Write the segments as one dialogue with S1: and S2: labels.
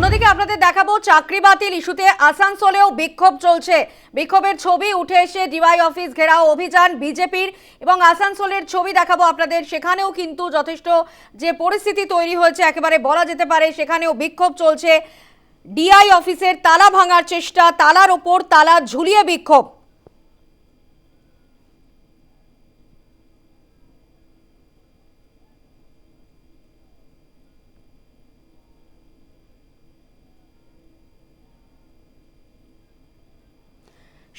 S1: অন্যদিকে আপনাদের দেখাবো চাকরি বাতিল ইস্যুতে আসানসোলেও বিক্ষোভ চলছে। বিক্ষোভের ছবি উঠে এসে ডিওয়াই অফিস ঘেরাও অভিযান বিজেপির এবং আসানসোলের ছবি দেখাবো আপনাদের। সেখানেও কিন্তু যথেষ্ট যে পরিস্থিতি তৈরি হয়েছে, একেবারে বলা যেতে পারে সেখানেও বিক্ষোভ চলছে। ডিআই অফিসের তালা ভাঙার চেষ্টা, তালার ওপর তালা ঝুলিয়ে বিক্ষোভ।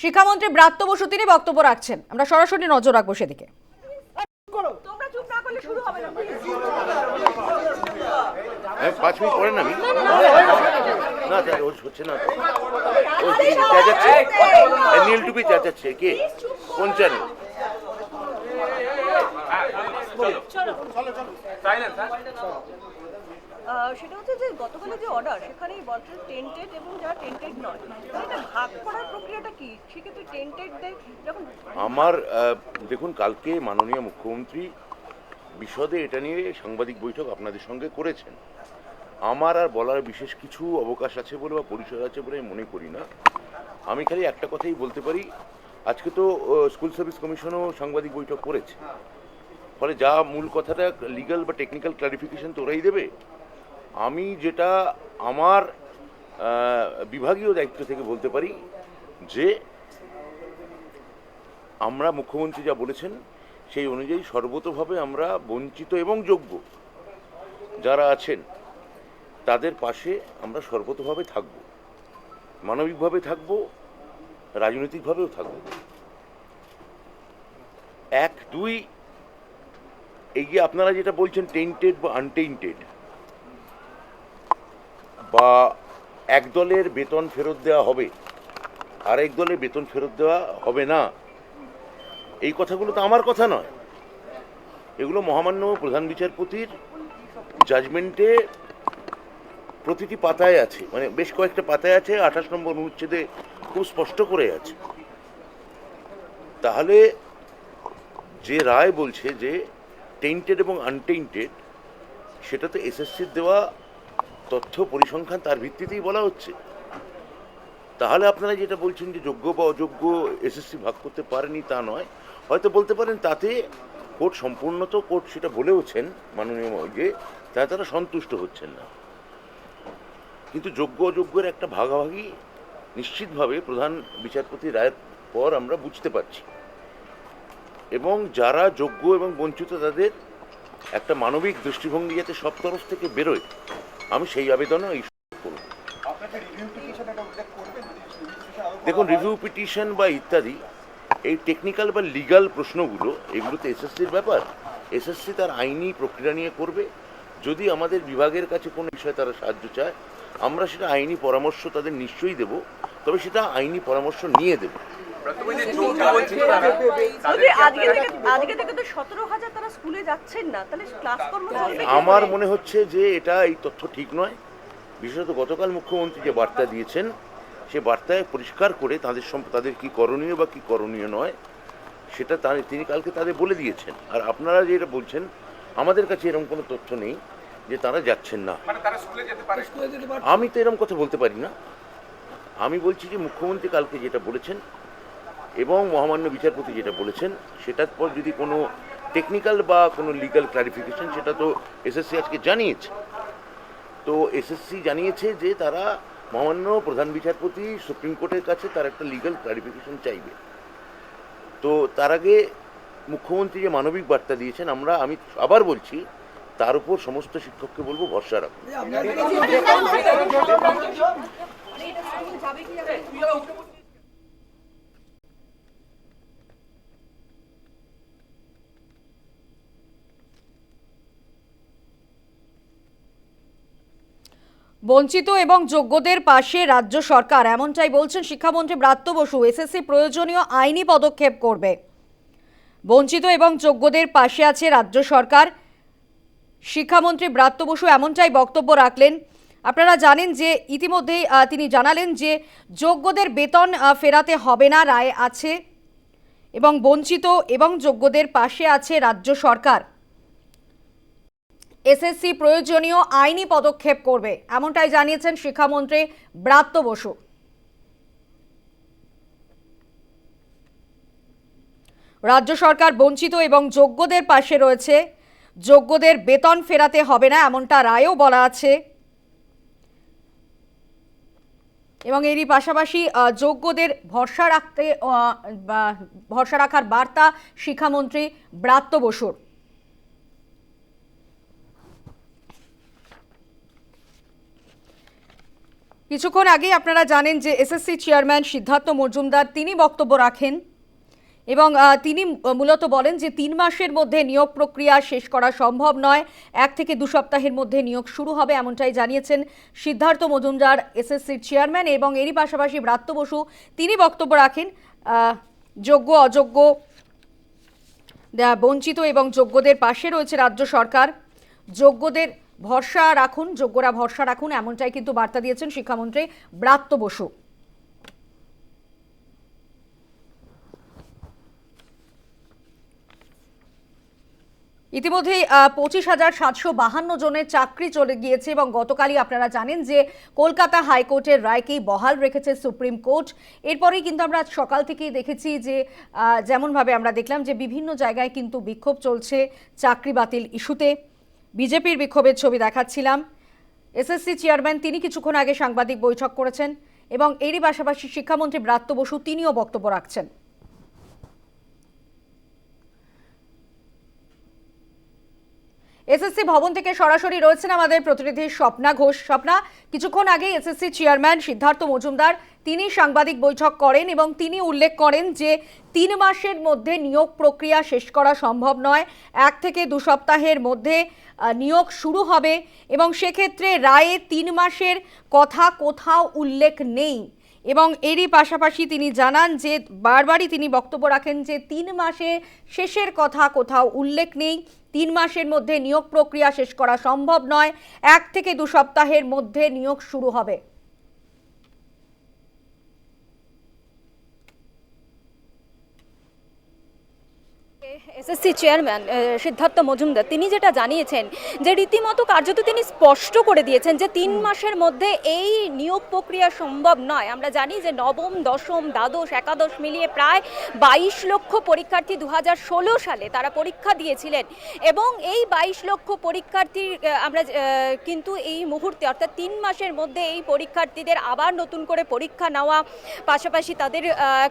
S1: শিক্ষামন্ত্রী ব্রাত্য বসু তিনি বক্তব্য রাখছেন। আমরা সরাসরি নজর রাখব সেদিকে।
S2: তোমরা চুপ না করলে না
S3: পাঁচ মিনিট পরে না তা হচ্ছে না। ও চেঁচাচ্ছে। এই নীল টুপি চেঁচাচ্ছে কে? কোন চ্যানেল
S2: সেটা হচ্ছে যে যে অর্ডার টেন্টেড এবং যারা টেন্টেড নয় এটা ভাগ করার প্রক্রিয়াটা কি? সেক্ষেত্রে টেন্টেডদের যখন
S3: আমার দেখুন, কালকে মাননীয় মুখ্যমন্ত্রী বিশদে এটা নিয়ে সাংবাদিক বৈঠক আপনাদের সঙ্গে করেছেন। আমার আর বলার বিশেষ কিছু অবকাশ আছে বলে বা পরিসর আছে বলে আমি মনে করি না। আমি খালি একটা কথাই বলতে পারি, আজকে তো স্কুল সার্ভিস কমিশনও সাংবাদিক বৈঠক করেছে। ফলে যা মূল কথাটা লিগ্যাল বা টেকনিক্যাল ক্লারিফিকেশন তো ওরাই দেবে আমি যেটা আমার বিভাগীয় দায়িত্ব থেকে বলতে পারি যে আমরা মুখ্যমন্ত্রী যা বলেছেন, সেই অনুযায়ী সর্বতভাবে আমরা বঞ্চিত এবং যোগ্য যারা আছেন, তাদের পাশে আমরা সর্বতভাবে থাকব। মানবিকভাবে থাকব, রাজনৈতিকভাবেও থাকব। এক, দুই এই যে আপনারা যেটা বলছেন টেন্টেড বা আনটেন্টেড বা এক দলের বেতন ফেরত দেওয়া হবে, আরেক দলের বেতন ফেরত দেওয়া হবে না, এই কথাগুলো তো আমার কথা নয়। এগুলো মহামান্য প্রধান বিচারপতির জাজমেন্টে প্রতিটি পাতায় আছে মানে বেশ কয়েকটা পাতায় আছে, আঠাশ নম্বর অনুচ্ছেদে খুব স্পষ্ট করে আছে। তাহলে যে রায় বলছে যে টেন্টেড এবং আনটেন্টেড সেটা তো এসএসসির দেওয়া তথ্য পরিসংখ্যান তার ভিত্তিতেই বলা হচ্ছে। তাহলে আপনারা যেটা বলছেন যে যোগ্য বা অযোগ্য এসএসসি ভাগ করতে পারেনি তা নয়, হয়তো বলতে পারেন তাতে কোর্ট সম্পূর্ণ তো কোর্ট সেটা বলেওছেন মাননীয় যে তাতে তারা সন্তুষ্ট হচ্ছেন না। কিন্তু যোগ্য অযোগ্যের একটা ভাগাভাগি নিশ্চিতভাবে প্রধান বিচারপতি রায়ের পর আমরা বুঝতে পারছি। এবং যারা যোগ্য এবং বঞ্চিত তাদের একটা মানবিক দৃষ্টিভঙ্গি যাতে সব তরফ থেকে বেরোয় আমি সেই আবেদনও এই করব। দেখুন রিভিউ পিটিশন বা ইত্যাদি, এই টেকনিক্যাল বা লিগ্যাল প্রশ্নগুলো এগুলো তো এসএসসির ব্যাপার। এসএসসি তার আইনি প্রক্রিয়া নিয়ে করবে। যদি আমাদের বিভাগের কাছে কোনো বিষয়ে তারা সাহায্য চায়, আমরা সেটা আইনি পরামর্শ তাদের নিশ্চয়ই দেব, তবে সেটা আইনি পরামর্শ নিয়ে দেব।
S2: যদি আজকে থেকে আজকে থেকে তো সতেরো হাজার তারা স্কুলে যাচ্ছেন না তাহলে ক্লাস কর্ম চলবে কি
S3: আমার মনে হচ্ছে যে এটা এই তথ্য ঠিক নয়। বিশেষত গতকাল মুখ্যমন্ত্রী যে বার্তা দিয়েছেন সে বার্তায় পরিষ্কার করে তাদের সম্প তাদের কি করণীয় বা কি করণীয় নয় সেটা তার তিনি কালকে তাদের বলে দিয়েছেন। আর আপনারা যেটা বলছেন আমাদের কাছে এরকম কোনো তথ্য নেই যে তারা যাচ্ছেন না। আমি তো এরকম কথা বলতে পারি না। আমি বলছি যে মুখ্যমন্ত্রী কালকে যেটা বলেছেন এবং মহামান্য বিচারপতি যেটা বলেছেন সেটার পর যদি কোনো টেকনিক্যাল বা কোনো লিগ্যাল ক্লারিফিকেশন সেটা তো এসএসসি আজকে জানিয়েছে তো এসএসসি জানিয়েছে যে তারা মহামান্য প্রধান বিচারপতি সুপ্রিম কোর্টের কাছে তার একটা লিগাল ক্লারিফিকেশন চাইবে তো তার আগে মুখ্যমন্ত্রী যে মানবিক বার্তা দিয়েছেন আমরা আমি আবার বলছি তার উপর সমস্ত শিক্ষককে বলব ভরসা রাখুন
S1: বঞ্চিত এবং যোগ্যদের পাশে রাজ্য সরকার, এমনটাই বলছেন শিক্ষামন্ত্রী ব্রাত্য বসু। এসএসসি প্রয়োজনীয় আইনি পদক্ষেপ করবে। বঞ্চিত এবং যোগ্যদের পাশে আছে রাজ্য সরকার। শিক্ষামন্ত্রী ব্রাত্য বসু এমনটাই বক্তব্য রাখলেন। আপনারা জানেন যে ইতিমধ্যেই তিনি জানালেন যে যোগ্যদের বেতন ফেরাতে হবে না, রায় আছে। এবং বঞ্চিত এবং যোগ্যদের পাশে আছে রাজ্য সরকার। এসএসসি প্রয়োজনীয় আইনি পদক্ষেপ করবে, এমনটাই জানিয়েছেন শিক্ষামন্ত্রী ব্রাত্য বসু। রাজ্য সরকার বঞ্চিত এবং যোগ্যদের পাশে রয়েছে, যোগ্যদের বেতন ফেরাতে হবে না, এমনটা রায়ও বলা আছে। এবং এরই পাশাপাশি যোগ্যদের ভরসা রাখতে ভরসা রাখার বার্তা শিক্ষামন্ত্রী ব্রাত্য বসুর। কিছুক্ষণ আগেই আপনারা জানেন যে এসএসসি চেয়ারম্যান সিদ্ধার্থ মজুমদার তিনি বক্তব্য রাখেন এবং তিনি মূলত বলেন যে তিন মাসের মধ্যে নিয়োগ প্রক্রিয়া শেষ করা সম্ভব নয়। এক থেকে দু সপ্তাহের মধ্যে নিয়োগ শুরু হবে এমনটাই জানিয়েছেন সিদ্ধার্থ মজুমদার এসএসসির চেয়ারম্যান এবং এরই পাশাপাশি ব্রাত্য বসু তিনি বক্তব্য রাখেন যোগ্য, অযোগ্য বঞ্চিত এবং যোগ্যদের পাশে রয়েছে রাজ্য সরকার। যোগ্যদের ভরসা রাখুন, যোগ্যরা ভরসা রাখুন, এমনটাই কিন্তু বার্তা দিয়েছেন শিক্ষামন্ত্রী ব্রাত্য বসু। ইতিমধ্যে পঁচিশ হাজার সাতশো বাহান্ন জনের চাকরি চলে গিয়েছে এবং গতকালই আপনারা জানেন যে কলকাতা হাইকোর্টের রায়কেই বহাল রেখেছে সুপ্রিম কোর্ট। এরপরেই কিন্তু আমরা সকাল থেকেই দেখেছি যে যেমনভাবে আমরা দেখলাম যে বিভিন্ন জায়গায় কিন্তু বিক্ষোভ চলছে চাকরি বাতিল ইস্যুতে। বিজেপির বিক্ষোভের ছবি দেখাচ্ছিলাম। এসএসসি চেয়ারম্যান তিনি কিছুক্ষণ আগে সাংবাদিক বৈঠক করেছেন এবং এরই পাশাপাশি শিক্ষামন্ত্রী ব্রাত্য বসু তিনিও বক্তব্য রাখছেন। এসএসসি ভবন থেকে সরাসরি রয়েছেন আমাদের প্রতিনিধি স্বপ্না ঘোষ। স্বপ্না, কিছুক্ষণ আগে এসএসসি চেয়ারম্যান সিদ্ধার্থ মজুমদার, তিনি সাংবাদিক বৈঠক করেন এবং তিনি উল্লেখ করেন যে তিন মাসের মধ্যে নিয়োগ প্রক্রিয়া শেষ করা সম্ভব নয়। এক থেকে দু সপ্তাহের মধ্যে নিয়োগ শুরু হবে এবং সেক্ষেত্রে রায়ে তিন মাসের কথা কোথাও উল্লেখ নেই। এবং এরই পাশাপাশি তিনি জানান যে বারবারই তিনি বক্তব্য রাখেন যে তিন মাসে শেষের কথা কোথাও উল্লেখ নেই। তিন মাসের মধ্যে নিয়োগ প্রক্রিয়া শেষ করা সম্ভব নয়। এক থেকে দু সপ্তাহের মধ্যে নিয়োগ শুরু হবে।
S4: এসএসসি চেয়ারম্যান সিদ্ধার্থ মজুমদার তিনি যেটা জানিয়েছেন যে রীতিমতো কার্যত তিনি স্পষ্ট করে দিয়েছেন যে তিন মাসের মধ্যে এই নিয়োগ প্রক্রিয়া সম্ভব নয়। আমরা জানি যে নবম দশম দ্বাদশ একাদশ মিলিয়ে প্রায় বাইশ লক্ষ পরীক্ষার্থী দু হাজার ষোলো সালে তারা পরীক্ষা দিয়েছিলেন এবং এই বাইশ লক্ষ পরীক্ষার্থীর আমরা কিন্তু এই মুহূর্তে অর্থাৎ তিন মাসের মধ্যে এই পরীক্ষার্থীদের আবার নতুন করে পরীক্ষা নেওয়া পাশাপাশি তাদের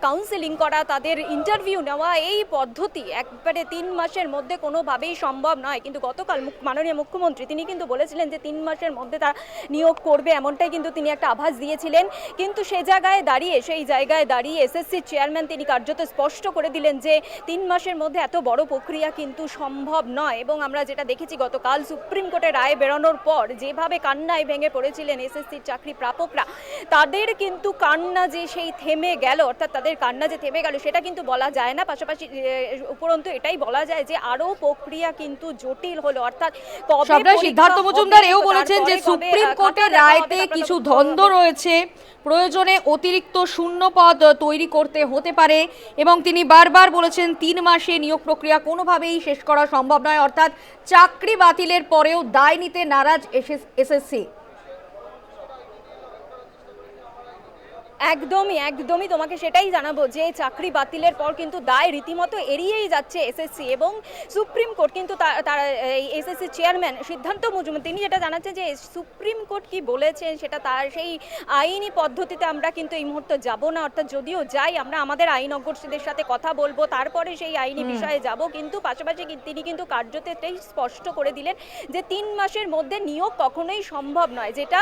S4: কাউন্সেলিং করা তাদের ইন্টারভিউ নেওয়া এই পদ্ধতি একবারে তিন মাসের মধ্যে কোনোভাবেই সম্ভব নয়। কিন্তু গতকাল মাননীয় মুখ্যমন্ত্রী তিনি কিন্তু বলেছিলেন যে তিন মাসের মধ্যে তারা নিয়োগ করবে এমনটাই কিন্তু তিনি একটা আভাস দিয়েছিলেন। কিন্তু সে জায়গায় দাঁড়িয়ে, সেই জায়গায় দাঁড়িয়ে এসএসসি চেয়ারম্যান তিনি কার্যত স্পষ্ট করে দিলেন যে তিন মাসের মধ্যে এত বড় প্রক্রিয়া কিন্তু সম্ভব নয়। এবং আমরা যেটা দেখেছি, গতকাল সুপ্রিম কোর্টের রায় বেরোনোর পর যেভাবে কান্নায় ভেঙে পড়েছিলেন এসএসসির চাকরি প্রাপকরা, তাদের কিন্তু কান্না যে সেই থেমে গেল, অর্থাৎ তাদের কান্না যে থেমে গেল, সেটা কিন্তু বলা যায় না। পাশাপাশি উপরন্তু এটাই বলা যায় যে আরও প্রক্রিয়া কিন্তু জটিল হলো। অর্থাৎ কবে
S1: সিদ্ধার্থ মজুমদার এও বলেছেন যে সুপ্রিম কোর্টের রায়তে কিছু দ্বন্দ্ব রয়েছে। প্রয়োজনে অতিরিক্ত শূন্য পদ তৈরি করতে হতে পারে এবং তিনি বারবার বলেছেন তিন মাসে নিয়োগ প্রক্রিয়া কোনোভাবেই শেষ করা সম্ভব নয়। অর্থাৎ চাকরি বাতিলের পরেও দায় নিতে নারাজ এসএসসি।
S4: একদমই একদমই তোমাকে সেটাই জানাব যে চাকরি বাতিলের পর কিন্তু দায় রীতিমতো এড়িয়েই যাচ্ছে এসএসসি এবং সুপ্রিম কোর্ট কিন্তু তা- তারা এই এসএসসি চেয়ারম্যান সিদ্ধান্ত মজুমদার তিনি যেটা জানাচ্ছেন যে সুপ্রিম কোর্ট কি বলেছেন সেটা তার সেই আইনি পদ্ধতিতে আমরা কিন্তু এই মুহূর্তে যাব না অর্থাৎ যদিও যাই আমরা আমাদের আইনজ্ঞদের সাথে কথা বলব তারপরে সেই আইনি বিষয়ে যাব কিন্তু পাশাপাশি তিনি কিন্তু কার্যত এটাই স্পষ্ট করে দিলেন যে তিন মাসের মধ্যে নিয়োগ কখনোই সম্ভব নয় যেটা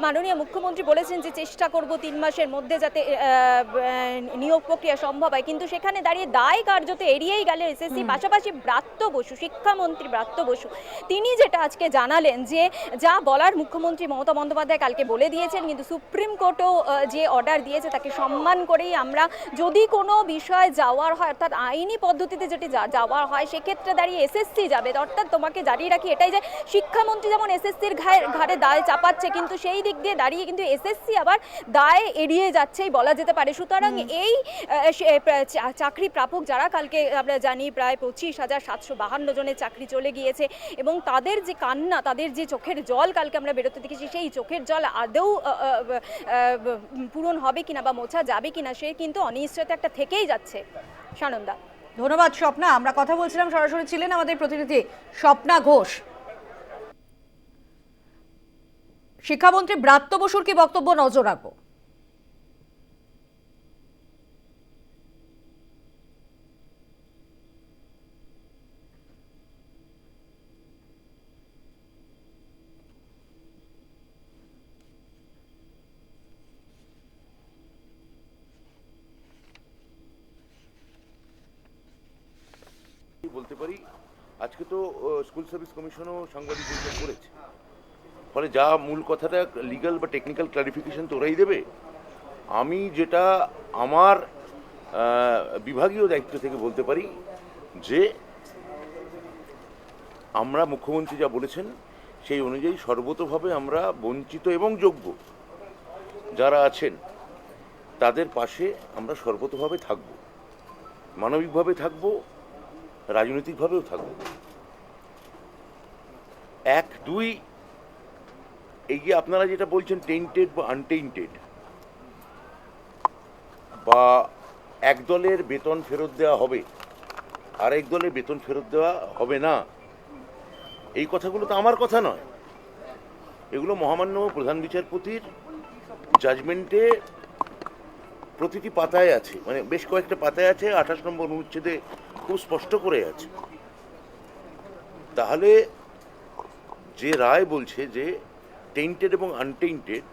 S4: মাননীয় মুখ্যমন্ত্রী বলেছেন যে চেষ্টা করব তিন মাসের মধ্যে যাতে আহ, আহ, নিয়োগ প্রক্রিয়া সম্ভব হয়। কিন্তু সেখানে দাঁড়িয়ে দায় কার্যত এড়িয়েই গেল এসএসসি পাশাপাশি ব্রাত্য বসু শিক্ষামন্ত্রী ব্রাত্য বসু। তিনি যেটা আজকে জানালেন যে যা বলার মুখ্যমন্ত্রী মমতা বন্দ্যোপাধ্যায় কালকে বলে দিয়েছেন কিন্তু সুপ্রিম কোর্টও যে অর্ডার দিয়েছে তাকে সম্মান করেই আমরা যদি কোনো বিষয় যাওয়ার হয় অর্থাৎ আইনি পদ্ধতিতে যেটি যা- যাওয়ার হয় সেক্ষেত্রে দাঁড়িয়ে এসএসসি যাবে। অর্থাৎ তোমাকে জানিয়ে রাখি এটাই যে শিক্ষামন্ত্রী যেমন এসএসসির ঘাড়ে ঘাড়ে দায় চাপাচ্ছে কিন্তু সেই দিক দিয়ে দাঁড়িয়ে কিন্তু এসএসসি আবার দায় এড়িয়ে যাচ্ছেই বলা যেতে পারে। সুতরাং এই চাকরি প্রাপক যারা কালকে আমরা জানি প্রায় পঁচিশ হাজার সাতশো বাহান্ন জনের চাকরি চলে গিয়েছে এবং তাদের যে কান্না তাদের যে চোখের জল কালকে আমরা বেরোতে দেখেছি সেই চোখের জল আদৌ পূরণ হবে কিনা বা মোছা যাবে কিনা সে কিন্তু অনিশ্চয়তা একটা থেকেই যাচ্ছে। সানন্দা।
S1: ধন্যবাদ স্বপ্না। আমরা কথা বলছিলাম সরাসরি ছিলেন আমাদের প্রতিনিধি স্বপ্না ঘোষ। শিক্ষামন্ত্রী ব্রাত্য বসুর কি বক্তব্য নজর রাখব
S3: বলতে পারি আজকে তো স্কুল সার্ভিস কমিশনও সাংবাদিক বৈঠক করেছে। ফলে যা মূল কথাটা লিগ্যাল বা টেকনিক্যাল ক্লারিফিকেশন তো ওরাই দেবে, আমি যেটা আমার বিভাগীয় দায়িত্ব থেকে বলতে পারি যে আমরা মুখ্যমন্ত্রী যা বলেছেন, সেই অনুযায়ী সর্বতভাবে আমরা বঞ্চিত এবং যোগ্য যারা আছেন, তাদের পাশে আমরা সর্বতভাবে থাকব। মানবিকভাবে থাকব, রাজনৈতিকভাবেও থাকব। এক, দুই, এই যে আপনারা যেটা বলছেন টেন্টেড বা আনটেন্টেড বা এক দলের বেতন ফেরত দেওয়া হবে আরেক দলের বেতন ফেরত দেওয়া হবে না, এই কথাগুলো তো আমার কথা নয়। এগুলো মহামান্য প্রধান বিচারপতির জাজমেন্টে প্রতিটি পাতায় আছে মানে বেশ কয়েকটা পাতায় আছে, আঠাশ নম্বর অনুচ্ছেদে খুব স্পষ্ট করে আছে। তাহলে যে রায় বলছে যে টেন্টেড এবং আনটেন্টেড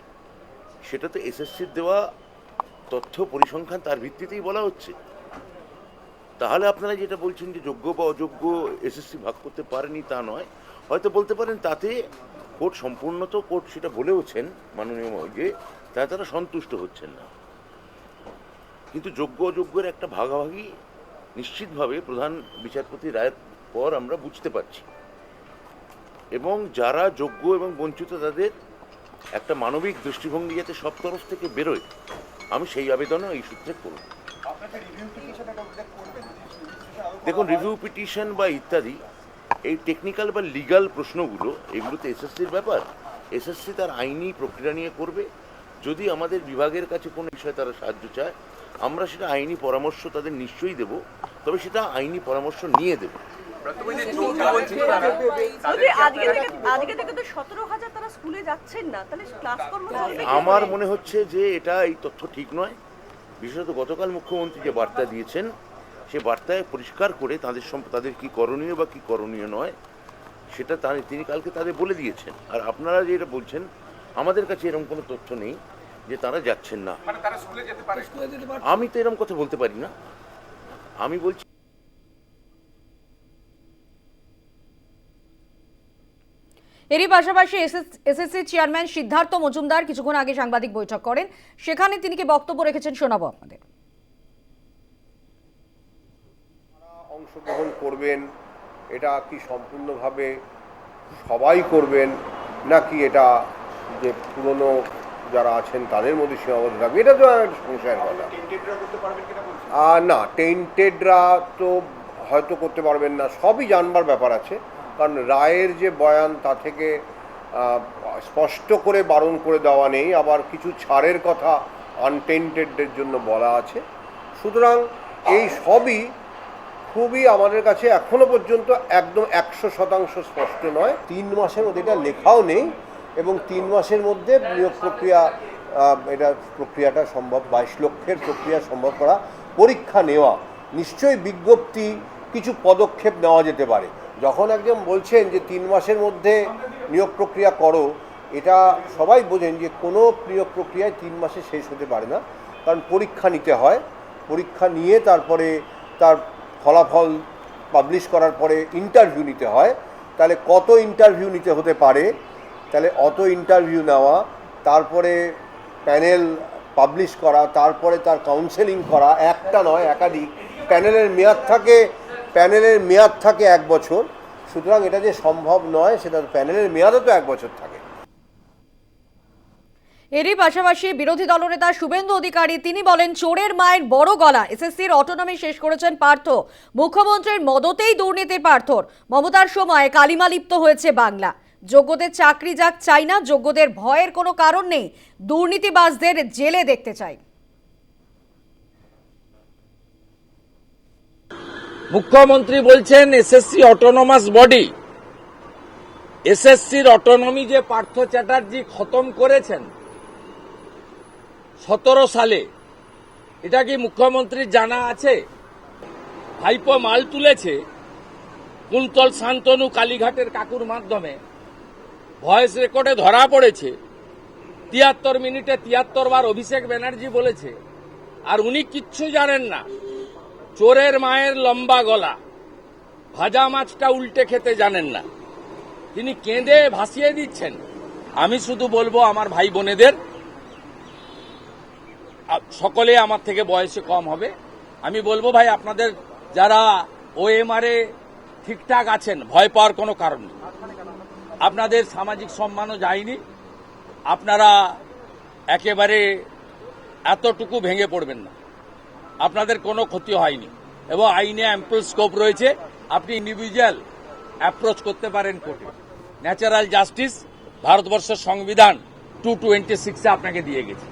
S3: সেটা তো এসএসসির দেওয়া তথ্য পরিসংখ্যান তার ভিত্তিতেই বলা হচ্ছে। তাহলে আপনারা যেটা বলছেন যে যোগ্য বা অযোগ্য এসএসসি ভাগ করতে পারেনি তা নয়, হয়তো বলতে পারেন তাতে কোর্ট সম্পূর্ণ তো কোর্ট সেটা বলেওছেন মাননীয় যে তাতে তারা সন্তুষ্ট হচ্ছেন না। কিন্তু যোগ্য অযোগ্যের একটা ভাগাভাগি নিশ্চিতভাবে প্রধান বিচারপতি রায়ের পর আমরা বুঝতে পারছি। এবং যারা যোগ্য এবং বঞ্চিত তাদের একটা মানবিক দৃষ্টিভঙ্গি যাতে সব তরফ থেকে বেরোয়, আমি সেই আবেদনও এই সূত্রে করব। দেখুন রিভিউ পিটিশন বা ইত্যাদি, এই টেকনিক্যাল বা লিগ্যাল প্রশ্নগুলো এগুলো তো এসএসসির ব্যাপার। এসএসসি তার আইনি প্রক্রিয়া নিয়ে করবে। যদি আমাদের বিভাগের কাছে কোনো বিষয়ে তারা সাহায্য চায়, আমরা সেটা আইনি পরামর্শ তাদের নিশ্চয়ই দেব। তবে সেটা আইনি পরামর্শ নিয়ে দেব।
S2: তারা
S3: আমার মনে হচ্ছে যে এটা এই তথ্য ঠিক নয়। বিশেষত গতকাল মুখ্যমন্ত্রী যে বার্তা দিয়েছেন সে বার্তায় পরিষ্কার করে তাদের সম্প- তাদের কি করণীয় বা কি করণীয় নয় সেটা তা- তিনি কালকে তাদের বলে দিয়েছেন। আর আপনারা যে এটা বলছেন আমাদের কাছে এরকম কোনো তথ্য নেই যে তারা যাচ্ছেন না। আমি তো এরকম কথা বলতে পারি না। আমি বলছি
S1: এরই পাশাপাশি এসএসসি চেয়ারম্যান সিদ্ধার্থ মজুমদার কিছুক্ষণ আগে সাংবাদিক বৈঠক করেন। সেখানে তিনি কি বক্তব্য রেখেছেন শোনাবো আপনাদের।
S5: অংশগ্রহণ করবেন এটা কি সম্পূর্ণভাবে সবাই করবেন নাকি এটা যে পুরনো যারা আছেন তাদের মধ্যে সীমাবদ্ধ থাকবে এটা তো একটা সংশয়ের কথা আর না। টেন্টেডরা তো হয়তো করতে পারবেন না সবই জানবার ব্যাপার আছে। কারণ রায়ের যে বয়ান তা থেকে স্পষ্ট করে বারণ করে দেওয়া নেই, আবার কিছু ছাড়ের কথা আনটেন্টেডদের জন্য বলা আছে। সুতরাং এই সবই খুবই আমাদের কাছে এখনও পর্যন্ত একদম একশো শতাংশ স্পষ্ট নয়। তিন মাসের মধ্যে এটা লেখাও নেই এবং তিন মাসের মধ্যে নিয়োগ প্রক্রিয়া এটা প্রক্রিয়াটা সম্ভব, বাইশ লক্ষের প্রক্রিয়া সম্ভব করা, পরীক্ষা নেওয়া। নিশ্চয়ই বিজ্ঞপ্তি কিছু পদক্ষেপ নেওয়া যেতে পারে। যখন একজন বলছেন যে তিন মাসের মধ্যে নিয়োগ প্রক্রিয়া করো, এটা সবাই বোঝেন যে কোনো নিয়োগ প্রক্রিয়ায় তিন মাসে শেষ হতে পারে না। কারণ পরীক্ষা নিতে হয়। পরীক্ষা নিয়ে তারপরে তার ফলাফল পাবলিশ করার পরে ইন্টারভিউ নিতে হয়। তাহলে কত ইন্টারভিউ নিতে হতে পারে? তাহলে অত ইন্টারভিউ নেওয়া, তারপরে প্যানেল পাবলিশ করা, তারপরে তার কাউন্সেলিং করা, একটা নয়, একাধিক। প্যানেলের মেয়াদ থাকে প্যানেলের মেয়াদ থাকে এক বছর। সুতরাং এটা যে সম্ভব নয়, সেটা প্যানেলের মেয়াদও তো এক বছর থাকে।
S1: এরই পাশাপাশি বিরোধী দলনেতা শুভেন্দু অধিকারী, তিনি বলেন, চোরের মায়ের বড় গলা। এসএসসির অটোনমি শেষ করেছেন পার্থ। মুখ্যমন্ত্রীর মদতেই দুর্নীতি পার্থর। মমতার সময় কালিমা লিপ্ত হয়েছে বাংলা। যোগ্যদের চাকরি যাক চাই না, যোগ্যদের ভয়ের কোনো কারণ নেই। দুর্নীতিবাজদের জেলে দেখতে চাই।
S6: মুখ্যমন্ত্রী বলছেন এসএসসি অটোনমাস বডি এসএসসির অটোনমি যে পার্থ চ্যাটার্জি খতম করেছেন সতেরো সালে, এটা কি মুখ্যমন্ত্রীর জানা আছে? ভাইপো মাল তুলেছে কুন্তল শান্তনু কালীঘাটের কাকুর মাধ্যমে। ভয়েস রেকর্ডে ধরা পড়েছে, তিয়াত্তর মিনিটে তিয়াত্তর বার অভিষেক ব্যানার্জি বলেছে, আর উনি কিচ্ছু জানেন না। চোরের মায়ের লম্বা গলা। ভাজা মাছটা উল্টে খেতে জানেন না। তিনি কেঁদে ভাসিয়ে দিচ্ছেন। আমি শুধু বলব আমার ভাই বোনেদের সকলে আমার থেকে বয়সে কম হবে। আমি বলব ভাই, আপনাদের যারা ওএমআরে ঠিকঠাক আছেন, ভয় পাওয়ার কোনো কারণ নেই। আপনাদের সামাজিক সম্মানও যায়নি। আপনারা একেবারে এতটুকু ভেঙে পড়বেন না। আপনাদের কোনো ক্ষতি হয়নি। এবং আইনে অ্যাম্পল স্কোপ রয়েছে। আপনি ইন্ডিভিজুয়াল অ্যাপ্রোচ করতে পারেন কোর্টে ন্যাচারাল জাস্টিস ভারতবর্ষের সংবিধান টু টোয়েন্টি সিক্সে আপনাকে দিয়ে গেছে।